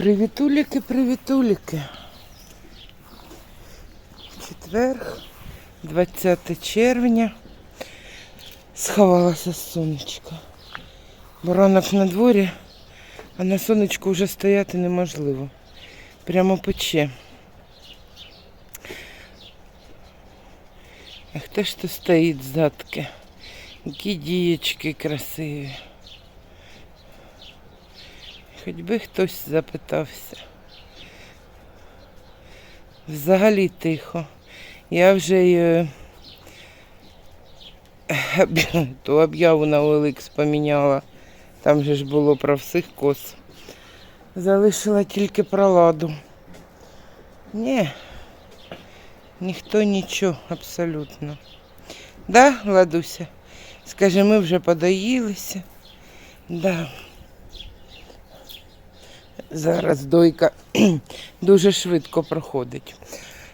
Привітуліки, привітуліки. Четверг, 20 червня. Сховалася сонечко. Бо ранок на дворі, а на сонечку вже стояти неможливо. Прямо пече. А хто ж тут стоїть задки? Які дієчки красиві. Хоч би хтось запитався. Взагалі тихо. Я вже е, ту об'яву на OLX поміняла. Там же ж було про всіх коз. Залишила тільки про ладу. Ні, ніхто нічого абсолютно. Да, Ладуся? Скажи, ми вже подоїлися. Да. Зараз дойка дуже швидко проходить.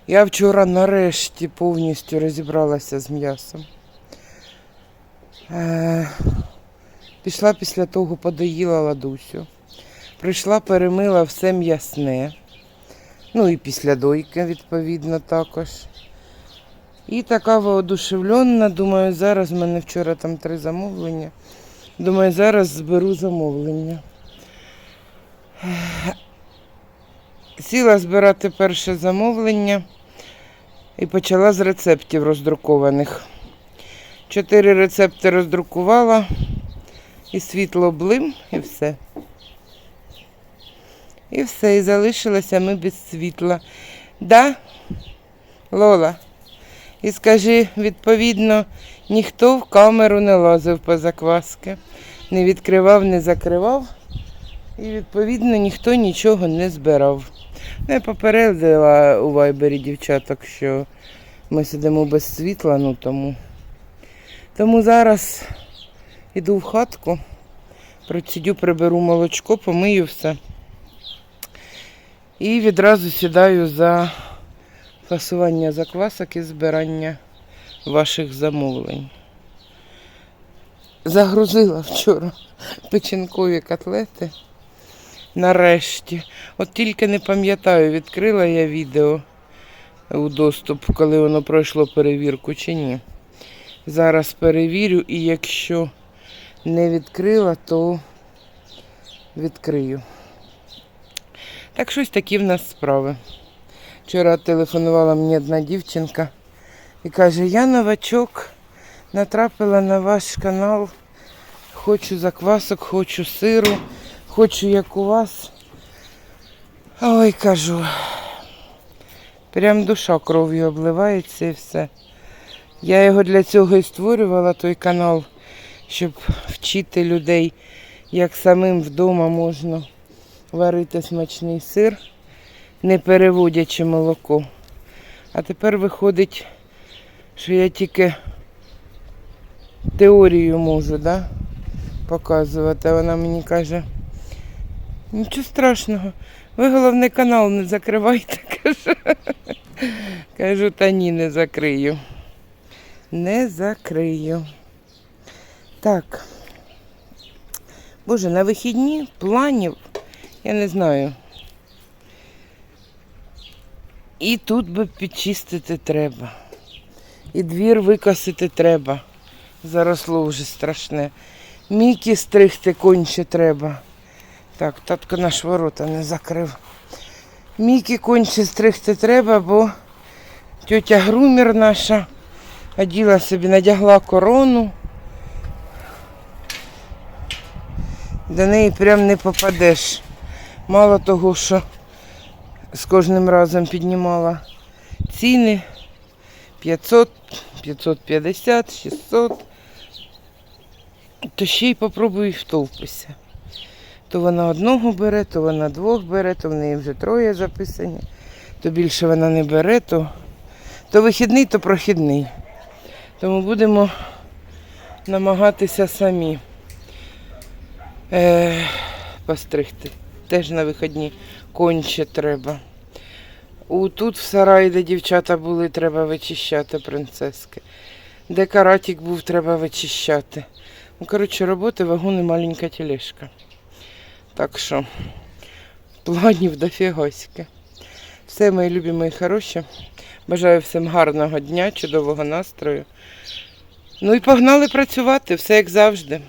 Я вчора нарешті повністю розібралася з м'ясом. Е, пішла після того, подоїла ладусю. Прийшла, перемила все м'ясне. Ну і після дойки, відповідно, також. І така воодушевлена, думаю, зараз в мене вчора там три замовлення. Думаю, зараз зберу замовлення. Сіла збирати перше замовлення і почала з рецептів роздрукованих. Чотири рецепти роздрукувала, і світло блим, і все. І все, і залишилися ми без світла. Да, Лола? І скажи, відповідно, ніхто в камеру не лазив по закваски, не відкривав, не закривав. І відповідно ніхто нічого не збирав. Ну, Я попередила у вайбері дівчаток, що ми сидимо без світла, ну тому. Тому зараз іду в хатку, процідю, приберу молочко, помию все. І відразу сідаю за фасування заквасок і збирання ваших замовлень. Загрузила вчора печінкові котлети. Нарешті. От тільки не пам'ятаю, відкрила я відео у доступ, коли воно пройшло перевірку чи ні. Зараз перевірю і якщо не відкрила, то відкрию. Так щось такі в нас справи. Вчора телефонувала мені одна дівчинка і каже, я новачок, натрапила на ваш канал, хочу заквасок, хочу сиру. Хочу, як у вас. Ой, кажу. Прям душа кров'ю обливається і все. Я його для цього і створювала, той канал, щоб вчити людей, як самим вдома можна варити смачний сир, не переводячи молоко. А тепер виходить, що я тільки теорію можу, да? показувати. Вона мені каже. Нічого страшного. Ви головний канал не закривайте, кажу. Кажу, та ні, не закрию. Не закрию. Так. Боже, на вихідні планів, я не знаю. І тут би підчистити треба. І двір викосити треба. Заросло вже страшне. Мікі стригти конче треба. Так, татко наш ворота не закрив. Мікі конче стригти треба, бо тьотя Грумір наша оділа собі, надягла корону. До неї прям не попадеш. Мало того, що з кожним разом піднімала ціни 500, 550, 600. То ще й попробуй втовпися. То вона одного бере, то вона двох бере, то в неї вже троє записані, то більше вона не бере, то, то вихідний, то прохідний. Тому будемо намагатися самі е, постригти. Теж на вихідні конче треба. У тут в сараї, де дівчата були, треба вичищати принцески. Де каратик був, треба вичищати. Ну, коротше, роботи, вагон і маленька тележка. Так що, планів дофігоськи. Все, мої любі, мої хороші. Бажаю всім гарного дня, чудового настрою. Ну і погнали працювати, все як завжди.